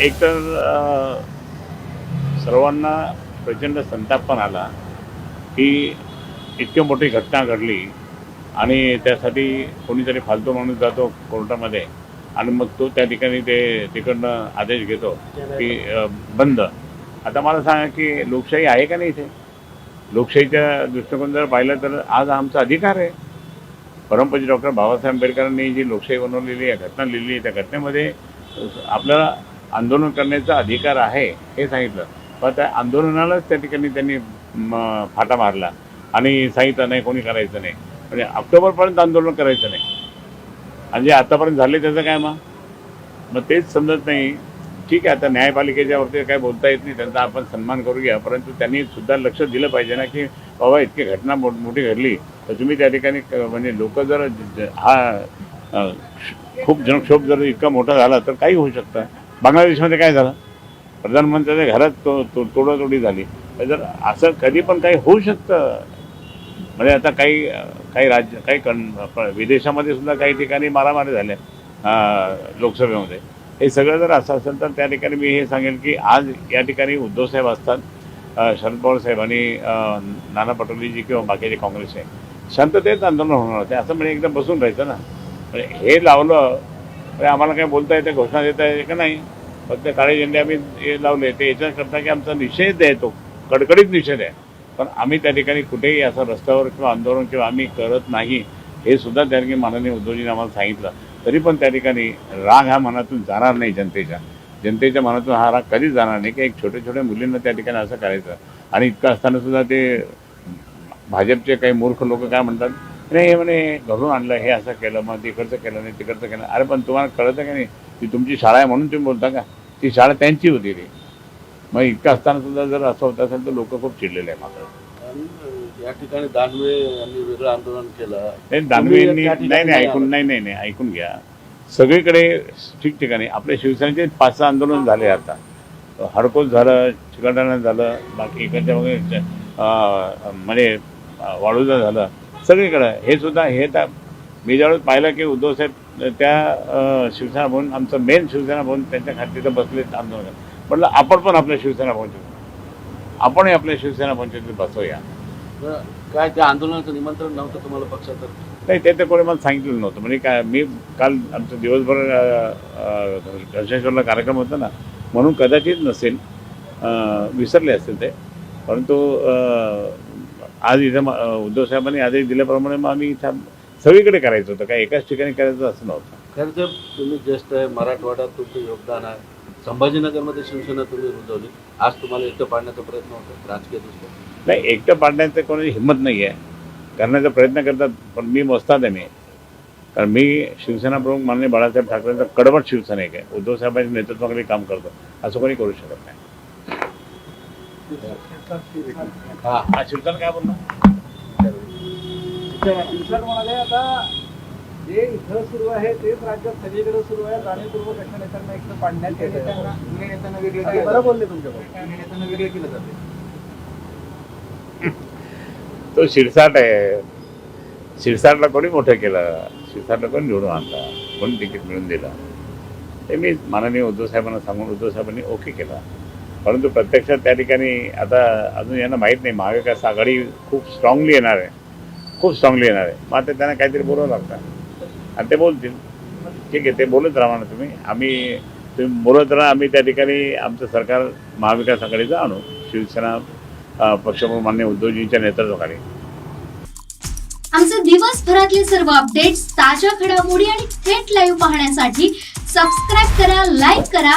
एक तर सर्वांना प्रचंड संताप पण आला की इतकी मोठी घटना घडली आणि त्यासाठी कोणीतरी फालतू माणूस जातो कोर्टामध्ये आणि मग तो त्या ठिकाणी ते तिकडनं आदेश घेतो की बंद. आता मला सांगा की लोकशाही आहे का नाही इथे? लोकशाहीच्या दृष्टिकोन जर पाहिलं तर आज आमचा अधिकार आहे. परमपूज्य डॉक्टर बाबासाहेब आंबेडकरांनी जी लोकशाही बनवलेली आहे घटना लिहिली आहे त्या घटनेमध्ये आपल्याला आंदोलन करण्याचा अधिकार आहे हे सांगितलं. पण त्या आंदोलनालाच त्या ठिकाणी त्यांनी फाटा मारला. आणि सांगितलं नाही कोणी करायचं नाही. म्हणजे ऑक्टोबरपर्यंत आंदोलन करायचं नाही. आणि जे आतापर्यंत झाले त्याचं काय मग? मग तेच समजत नाही. ठीक आहे आता न्यायपालिकेच्या वरती काय बोलता येत नाही त्यांचा आपण सन्मान करूया. परंतु त्यांनी सुद्धा लक्ष दिलं पाहिजे ना की बाबा इतकी घटना मोठ मोठी घडली. तर तुम्ही त्या ठिकाणी म्हणजे लोक जर हा खूप जनक्षोभ जर इतका मोठा झाला तर काही होऊ शकतं. बांगलादेशमध्ये काय झालं? प्रधानमंत्र्याच्या घरात तो तो तोडातोडी झाली. तर जर असं कधी पण काही होऊ शकतं म्हणजे आता काही काही राज्य काही कण विदेशामध्ये सुद्धा काही ठिकाणी मारामारी झाल्या लोकसभेमध्ये. हे सगळं जर असं असेल तर त्या ठिकाणी मी हे सांगेन की आज या ठिकाणी उद्धवसाहेब असतात शरद पवार साहेब आणि नाना पटोलेजी किंवा बाकीचे काँग्रेसचे. शांततेत आंदोलन होणार होते. असं म्हणजे एकदम बसून राहायचं ना. म्हणजे हे लावलं म्हणजे आम्हाला काय बोलता येते घोषणा देता येते का नाही? फक्त काळे झेंडे आम्ही हे लावले ते याच्याकरता की आमचा निषेध आहे तो. कडकडीत निषेध आहे. पण आम्ही त्या ठिकाणी कुठेही असं रस्त्यावर किंवा आंदोलन किंवा आम्ही करत नाही हे सुद्धा त्या ठिकाणी माननीय उद्धवजीने आम्हाला सांगितलं. तरी पण त्या ठिकाणी राग हा मनातून जाणार नाही जनतेच्या. जनतेच्या मनातून हा राग कधीच जाणार नाही की एक छोट्या छोट्या मुलींना त्या ठिकाणी असं करायचं. आणि इतकं असताना सुद्धा ते भाजपचे काही मूर्ख लोक काय म्हणतात? नाही म्हणे घरून आणलं हे असं केलं मग तिकडचं केलं नाही तिकडचं केलं अरे पण तुम्हाला कळतं का नाही ती तुमची शाळा आहे म्हणून तुम्ही बोलता का? ती शाळा त्यांची होती ती मग इतकं असताना सुद्धा जर असं होत असेल तर लोक खूप चिडलेले आहे मात्र. या ठिकाणी दानवे यांनी वेगळं आंदोलन केलं. नाही त्या ठिकाणी नाही नाही ऐकून नाही नाही नाही ऐकून घ्या. सगळीकडे ठिकठिकाणी आपल्या शिवसेनेचे पाच सहा आंदोलन झाले आता. हडकोच झालं चिकलठाणा झालं बाकी इकडच्या वगैरे म्हणजे वाळूजा झालं. सगळीकडं हे सुद्धा हे तर मी ज्यावेळेस पाहिलं की उद्धवसाहेब त्या शिवसेना भवन आमचं मेन शिवसेना भवन त्यांच्या खाली तिथं बसले आंदोलन म्हटलं आपण पण आपल्या शिवसेना भवनचे आपणही आपल्या शिवसेना भवनच्या तिथे बसवूया. तर काय त्या आंदोलनाचं निमंत्रण नव्हतं तुम्हाला पक्षात नाही ते तर कोणी मला सांगितलं नव्हतं. म्हणजे काय मी काल आमचं दिवसभर घनशेश्वरला कार्यक्रम होता ना म्हणून कदाचित नसेल. विसरले असतील ते. परंतु आज इथं उद्धव साहेबांनी आदेश दिल्याप्रमाणे मग आम्ही इथं सगळीकडे करायचं होतं. काय एकाच ठिकाणी करायचं असं नव्हतं. खरं तर तुम्ही ज्येष्ठ आहे मराठवाड्यात तुमचं योगदान आहे. संभाजीनगरमध्ये शिवसेना तुम्ही रुजवली. आज तुम्हाला एकटं पाडण्याचा प्रयत्न होतो राजकीय दृष्ट्या. नाही एकटं पाडण्याचं कोणाची हिंमत नाही आहे. करण्याचा प्रयत्न करतात पण मी मोजतात आहे मी. कारण मी शिवसेना प्रमुख माननीय बाळासाहेब ठाकरेंचा कडवट शिवसैनिक आहे. उद्धव साहेबांच्या नेतृत्वाखाली काम करतो. असं कोणी करू शकत नाही. हा हा काय बोलणार म्हणाले आता जे इथं सुरू आहे तेच राज्यात सगळीकडे सुरू आहे. जाणीवपूर्वक अशा नेत्यांना इकडे पाडण्यात येत आहे बरं बोलले तुमच्याकडे नेत्यांना वेगळे केलं जाते. तो शिरसाट आहे. शिरसाटला कोणी मोठं केलं? शिरसाटला कोणी निवडून आणला? कोणी तिकीट मिळून दिलं? ते मी माननीय उद्धव साहेबांना सांगून उद्धव साहेबांनी ओके केला. परंतु प्रत्यक्षात त्या ठिकाणी आता अजून यांना माहीत नाही. महाविकास आघाडी खूप स्ट्रॉंगली येणार आहे. खूप स्ट्रॉंगली येणार आहे. मग आता त्यांना काहीतरी बोलावं लागतं. आणि ते बोलतील. ठीक आहे ते बोलत राहा ना तुम्ही. आम्ही तुम्ही बोलत राहा. आम्ही त्या ठिकाणी आमचं सरकार महाविकास आघाडीचं आणू. शिवसेना पक्षप्रमुख मान्य उद्धवजींच्या नेतृत्वाखाली. आमचे दिवसभरातले सर्व अपडेट्स ताज्या घडामोडी आणि थेट लाईव्ह पाहण्यासाठी सबस्क्राईब करा लाईक करा